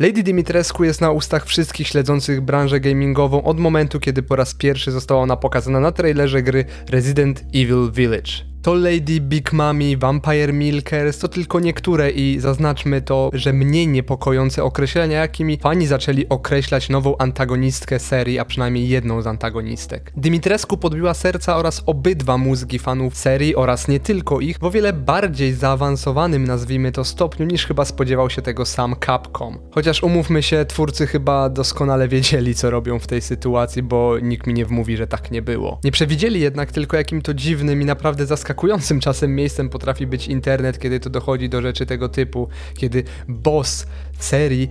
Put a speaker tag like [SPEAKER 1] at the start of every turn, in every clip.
[SPEAKER 1] Lady Dimitrescu jest na ustach wszystkich śledzących branżę gamingową od momentu, kiedy po raz pierwszy została ona pokazana na trailerze gry Resident Evil Village. To Lady Big Mami, Vampire Milkers to tylko niektóre i zaznaczmy to, że mniej niepokojące określenia, jakimi fani zaczęli określać nową antagonistkę serii, a przynajmniej jedną z antagonistek. Dimitrescu podbiła serca oraz obydwa mózgi fanów serii oraz nie tylko ich w o wiele bardziej zaawansowanym, nazwijmy to, stopniu niż chyba spodziewał się tego sam Capcom. Chociaż umówmy się, twórcy chyba doskonale wiedzieli, co robią w tej sytuacji, bo nikt mi nie wmówi, że tak nie było. Nie przewidzieli jednak tylko, jakim to dziwnym i naprawdę zaskakującym czasem miejscem potrafi być internet, kiedy to dochodzi do rzeczy tego typu, kiedy boss serii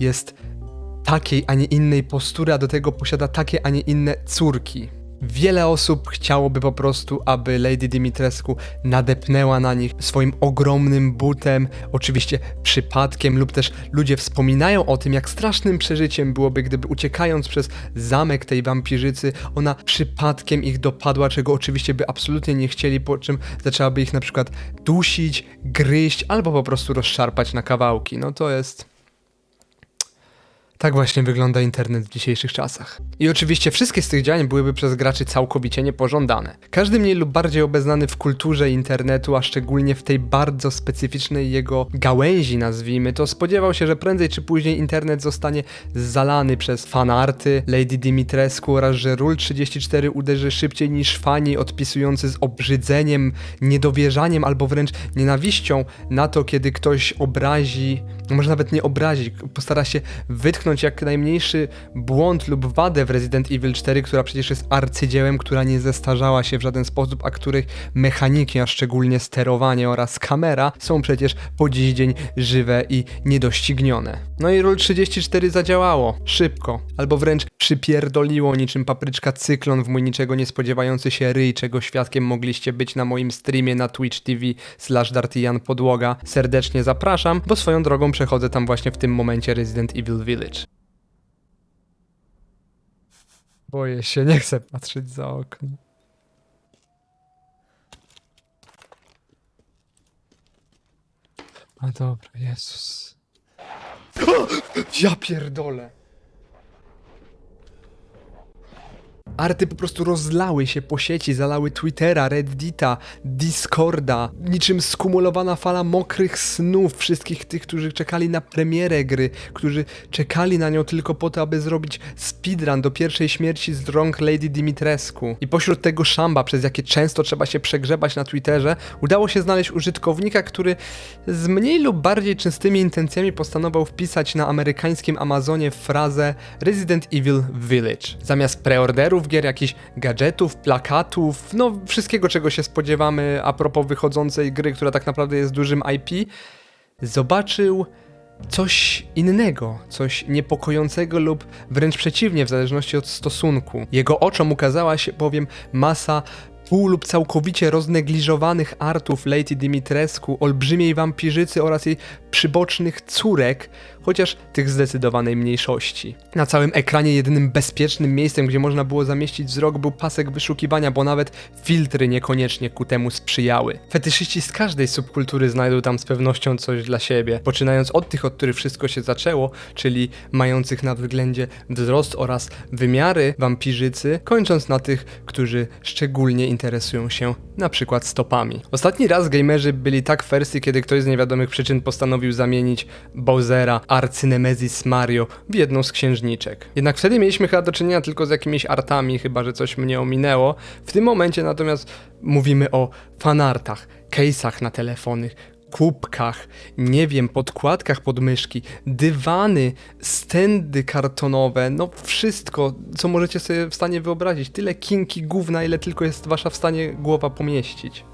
[SPEAKER 1] jest takiej, a nie innej postury, a do tego posiada takie, a nie inne córki. Wiele osób chciałoby po prostu, aby Lady Dimitrescu nadepnęła na nich swoim ogromnym butem, oczywiście przypadkiem, lub też ludzie wspominają o tym, jak strasznym przeżyciem byłoby, gdyby uciekając przez zamek tej wampirzycy, ona przypadkiem ich dopadła, czego oczywiście by absolutnie nie chcieli, po czym zaczęłaby ich na przykład dusić, gryźć, albo po prostu rozszarpać na kawałki. No to jest... Tak właśnie wygląda internet w dzisiejszych czasach. I oczywiście wszystkie z tych działań byłyby przez graczy całkowicie niepożądane. Każdy mniej lub bardziej obeznany w kulturze internetu, a szczególnie w tej bardzo specyficznej jego gałęzi, nazwijmy to, spodziewał się, że prędzej czy później internet zostanie zalany przez fanarty Lady Dimitrescu oraz że Rule 34 uderzy szybciej niż fani odpisujący z obrzydzeniem, niedowierzaniem albo wręcz nienawiścią na to, kiedy ktoś obrazi, no może nawet nie obrazi, postara się wytknąć jak najmniejszy błąd lub wadę w Resident Evil 4, która przecież jest arcydziełem, która nie zestarzała się w żaden sposób, a których mechaniki, a szczególnie sterowanie oraz kamera są przecież po dziś dzień żywe i niedoścignione. No i Rule 34 zadziałało. Szybko. Albo wręcz przypierdoliło niczym papryczka cyklon w mój niczego nie spodziewający się ryj, czego świadkiem mogliście być na moim streamie na Twitch TV slash Dartian Podłoga. Serdecznie zapraszam, bo swoją drogą przechodzę tam właśnie w tym momencie Resident Evil Village. Boję się, nie chcę patrzeć za okno. A dobra, Jezus. Ja pierdolę. Arty po prostu rozlały się po sieci, zalały Twittera, Reddita, Discorda, niczym skumulowana fala mokrych snów wszystkich tych, którzy czekali na premierę gry, którzy czekali na nią tylko po to, aby zrobić speedrun do pierwszej śmierci z rąk Lady Dimitrescu. I pośród tego szamba, przez jakie często trzeba się przegrzebać na Twitterze, udało się znaleźć użytkownika, który z mniej lub bardziej czystymi intencjami postanowił wpisać na amerykańskim Amazonie frazę Resident Evil Village. Zamiast preorderów gier, jakichś gadżetów, plakatów, no wszystkiego czego się spodziewamy a propos wychodzącej gry, która tak naprawdę jest dużym IP, zobaczył coś innego, coś niepokojącego lub wręcz przeciwnie, w zależności od stosunku. Jego oczom ukazała się bowiem masa pół lub całkowicie roznegliżowanych artów Lady Dimitrescu, olbrzymiej wampirzycy oraz jej przybocznych córek, chociaż tych zdecydowanej mniejszości. Na całym ekranie jedynym bezpiecznym miejscem, gdzie można było zamieścić wzrok, był pasek wyszukiwania, bo nawet filtry niekoniecznie ku temu sprzyjały. Fetyszyści z każdej subkultury znajdą tam z pewnością coś dla siebie, poczynając od tych, od których wszystko się zaczęło, czyli mających na względzie wzrost oraz wymiary wampirzycy, kończąc na tych, którzy szczególnie interesują się na przykład stopami. Ostatni raz gamerzy byli tak fersy, kiedy ktoś z niewiadomych przyczyn postanowił zamienić Bowsera, arcynemezis Mario w jedną z księżniczek. Jednak wtedy mieliśmy chyba do czynienia tylko z jakimiś artami, chyba że coś mnie ominęło. W tym momencie natomiast mówimy o fanartach, case'ach na telefony, kubkach, nie wiem, podkładkach pod myszki, dywany, stędy kartonowe, no wszystko, co możecie sobie w stanie wyobrazić. Tyle kinki gówna, ile tylko jest wasza w stanie głowa pomieścić.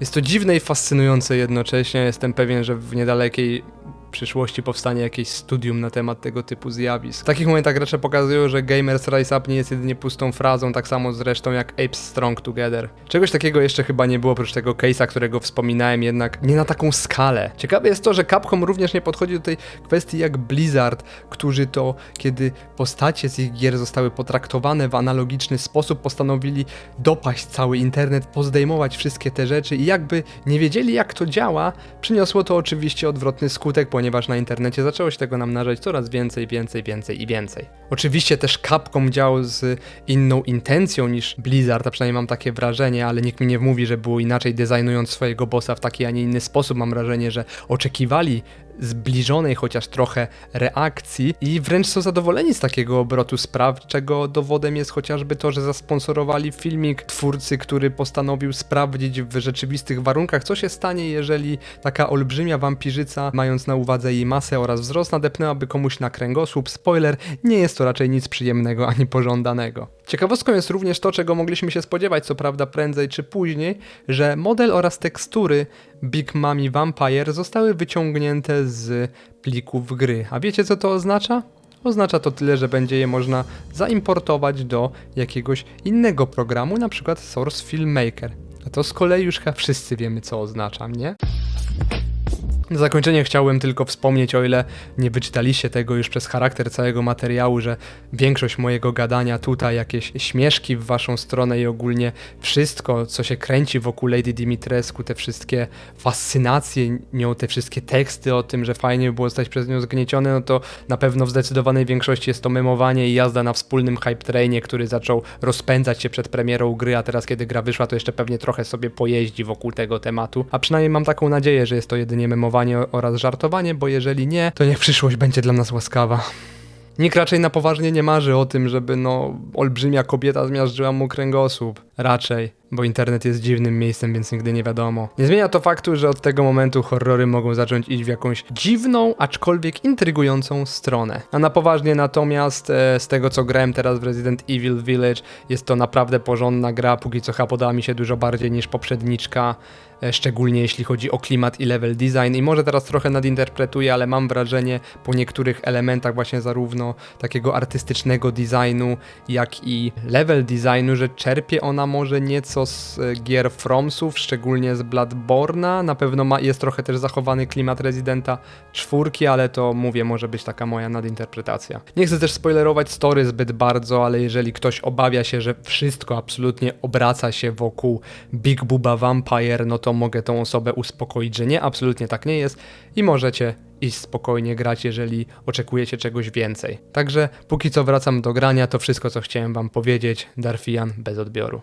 [SPEAKER 1] Jest to dziwne i fascynujące jednocześnie. Jestem pewien, że w niedalekiej przyszłości powstanie jakieś studium na temat tego typu zjawisk. W takich momentach gracze pokazują, że Gamers Rise Up nie jest jedynie pustą frazą, tak samo zresztą jak Apes Strong Together. Czegoś takiego jeszcze chyba nie było oprócz tego case'a, którego wspominałem, jednak nie na taką skalę. Ciekawe jest to, że Capcom również nie podchodzi do tej kwestii jak Blizzard, którzy to, kiedy postacie z ich gier zostały potraktowane w analogiczny sposób, postanowili dopaść cały internet, pozdejmować wszystkie te rzeczy i jakby nie wiedzieli jak to działa, przyniosło to oczywiście odwrotny skutek, ponieważ ponieważ na internecie zaczęło się tego namnażać coraz więcej, więcej, więcej i więcej. Oczywiście też Capcom działał z inną intencją niż Blizzard, a przynajmniej mam takie wrażenie, ale nikt mi nie mówi, że było inaczej designując swojego bossa w taki, a nie inny sposób. Mam wrażenie, że oczekiwali zbliżonej chociaż trochę reakcji i wręcz są zadowoleni z takiego obrotu spraw, czego dowodem jest chociażby to, że zasponsorowali filmik twórcy, który postanowił sprawdzić w rzeczywistych warunkach, co się stanie, jeżeli taka olbrzymia wampirzyca, mając na uwadze jej masę oraz wzrost, nadepnęłaby komuś na kręgosłup. Spoiler, nie jest to raczej nic przyjemnego ani pożądanego. Ciekawostką jest również to, czego mogliśmy się spodziewać, co prawda prędzej czy później, że model oraz tekstury Big Mami Vampire zostały wyciągnięte z plików gry. A wiecie co to oznacza? Oznacza to tyle, że będzie je można zaimportować do jakiegoś innego programu, na przykład Source Filmmaker. A to z kolei już chyba wszyscy wiemy, co oznacza, nie? Na zakończenie chciałbym tylko wspomnieć, o ile nie wyczytaliście tego już przez charakter całego materiału, że większość mojego gadania tutaj, jakieś śmieszki w waszą stronę i ogólnie wszystko, co się kręci wokół Lady Dimitrescu, te wszystkie fascynacje nią, te wszystkie teksty o tym, że fajnie by było zostać przez nią zgnieciony, no to na pewno w zdecydowanej większości jest to memowanie i jazda na wspólnym hype trainie, który zaczął rozpędzać się przed premierą gry, a teraz kiedy gra wyszła, to jeszcze pewnie trochę sobie pojeździ wokół tego tematu. A przynajmniej mam taką nadzieję, że jest to jedynie memowanie oraz żartowanie, bo jeżeli nie, to niech przyszłość będzie dla nas łaskawa. Nikt raczej na poważnie nie marzy o tym, żeby no olbrzymia kobieta zmiażdżyła mu kręgosłup. Raczej, bo internet jest dziwnym miejscem, więc nigdy nie wiadomo. Nie zmienia to faktu, że od tego momentu horrory mogą zacząć iść w jakąś dziwną, aczkolwiek intrygującą stronę. A na poważnie natomiast e, z tego co grałem teraz w Resident Evil Village, jest to naprawdę porządna gra, póki co chyba podoba mi się dużo bardziej niż poprzedniczka e, szczególnie jeśli chodzi o klimat i level design i może teraz trochę nadinterpretuję, ale mam wrażenie po niektórych elementach właśnie zarówno takiego artystycznego designu, jak i level designu, że czerpie ona może nieco z e, gier Fromsów, szczególnie z Bloodborne'a, na pewno ma, jest trochę też zachowany klimat Residenta czwórki, ale to mówię, może być taka moja nadinterpretacja. Nie chcę też spoilerować story zbyt bardzo, ale jeżeli ktoś obawia się, że wszystko absolutnie obraca się wokół Big Booba Vampire, no to mogę tą osobę uspokoić, że nie, absolutnie tak nie jest i możecie iść spokojnie grać, jeżeli oczekujecie czegoś więcej. Także póki co wracam do grania, to wszystko co chciałem wam powiedzieć. Darfian bez odbioru.